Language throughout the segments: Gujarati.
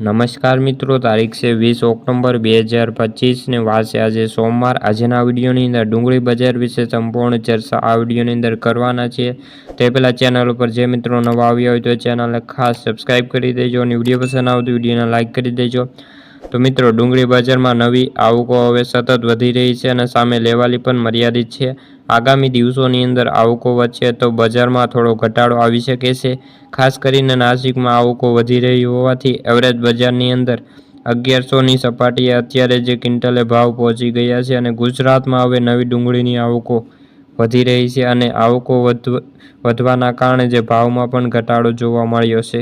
નમસ્કાર મિત્રો, તારીખ છે વીસ ઓક્ટોબર બે હજાર પચીસને વાસે આજે સોમવાર. આજના વિડીયોની અંદર ડુંગળી બજાર વિશે સંપૂર્ણ ચર્ચા આ વિડીયોની અંદર કરવાના છીએ તે પહેલાં ચેનલ ઉપર જે મિત્રો નવા આવ્યા હોય તો ચેનલને ખાસ સબસ્ક્રાઈબ કરી દેજો અને વીડિયો પસંદ આવે તો વિડીયોને લાઇક કરી દેજો. તો મિત્રો, ડુંગળી બજારમાં નવી આવકો હવે સતત વધી રહી છે અને સામે લેવાલી પણ મર્યાદિત છે. આગામી દિવસોની અંદર આવકો વધશે તો બજારમાં થોડો ઘટાડો આવી શકે છે. ખાસ કરીને નાસિકમાં આવકો વધી રહી હોવાથી એવરેજ બજારની અંદર અગિયારસોની સપાટીએ અત્યારે જે ક્વિન્ટલે ભાવ પહોંચી ગયા છે અને ગુજરાતમાં હવે નવી ડુંગળીની આવકો વધી રહી છે અને આવકો વધવાના કારણે જે ભાવમાં પણ ઘટાડો જોવા મળ્યો છે.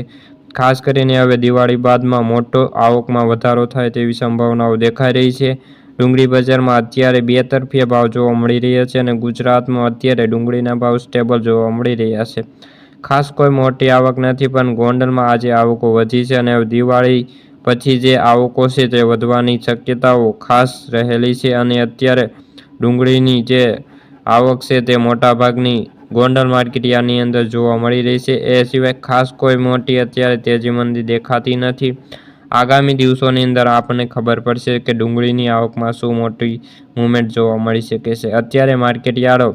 ખાસ કરીને હવે દિવાળી બાદમાં મોટો આવકમાં વધારો થાય તેવી સંભાવનાઓ દેખાઈ રહી છે. ડુંગળી બજારમાં અત્યારે બે તરફીય ભાવ જોવા મળી રહ્યા છે અને ગુજરાતમાં અત્યારે ડુંગળીના ભાવ સ્ટેબલ જોવા મળી રહ્યા છે. ખાસ કોઈ મોટી આવક નથી, પણ ગોંડલમાં આજે આવકો વધી છે અને દિવાળી પછી જે આવકો છે તે વધવાની શક્યતાઓ ખાસ રહેલી છે અને અત્યારે ડુંગળીની જે આવક છે તે મોટાભાગની ગોંડલ માર્કેટિયાની અંદર જોવા મળી રહી છે. એ સિવાય ખાસ કોઈ મોટી અત્યારે તેજી મંદી દેખાતી નથી. આગામી દિવસોની અંદર આપણને ખબર પડશે કે ડુંગળીની આવકમાં શું મોટી મુવમેન્ટ જોવા મળી શકે છે. અત્યારે માર્કેટયાર્ડો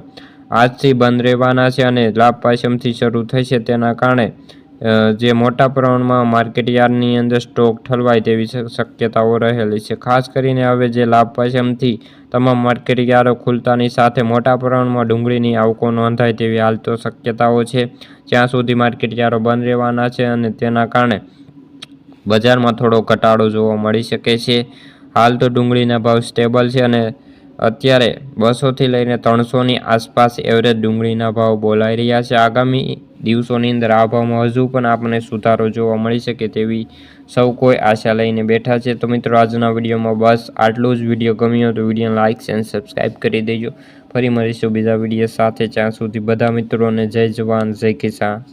આજથી બંધ રહેવાના છે અને લાભ પાછમથી શરૂ થશે તેના કારણે જે મોટા પ્રમાણમાં માર્કેટ યાર્ડની અંદર સ્ટોક ઠલવાય તેવી શક્યતાઓ રહેલી છે. ખાસ કરીને હવે જે લાભ પાછમથી તમામ માર્કેટ યાર્ડો ખુલતાની સાથે મોટા પ્રમાણમાં ડુંગળીની આવકો નોંધાય તેવી હાલ તો શક્યતાઓ છે. જ્યાં સુધી માર્કેટ યાર્ડો બંધ રહેવાના છે અને તેના કારણે બજારમાં થોડો ઘટાડો જોવા મળી શકે છે. હાલ તો ડુંગળીના ભાવ સ્ટેબલ છે અને અત્યારે બસોથી લઈને ત્રણસોની આસપાસ એવરેજ ડુંગળીના ભાવ બોલાઈ રહ્યા છે. આગામી દિવસોની અંદર આ ભાવમાં હજુ પણ આપણને સુધારો જોવા મળી શકે તેવી સૌ કોઈ આશા લઈને બેઠા છે. તો મિત્રો, આજના વિડીયોમાં બસ આટલું જ. વીડિયો ગમ્યો તો વીડિયો લાઇક એન્ડ સબસ્ક્રાઈબ કરી દેજો. ફરી મળીશું બીજા વીડિયો સાથે. ત્યાં સુધી બધા મિત્રોને જય જવાન, જય કિસાન.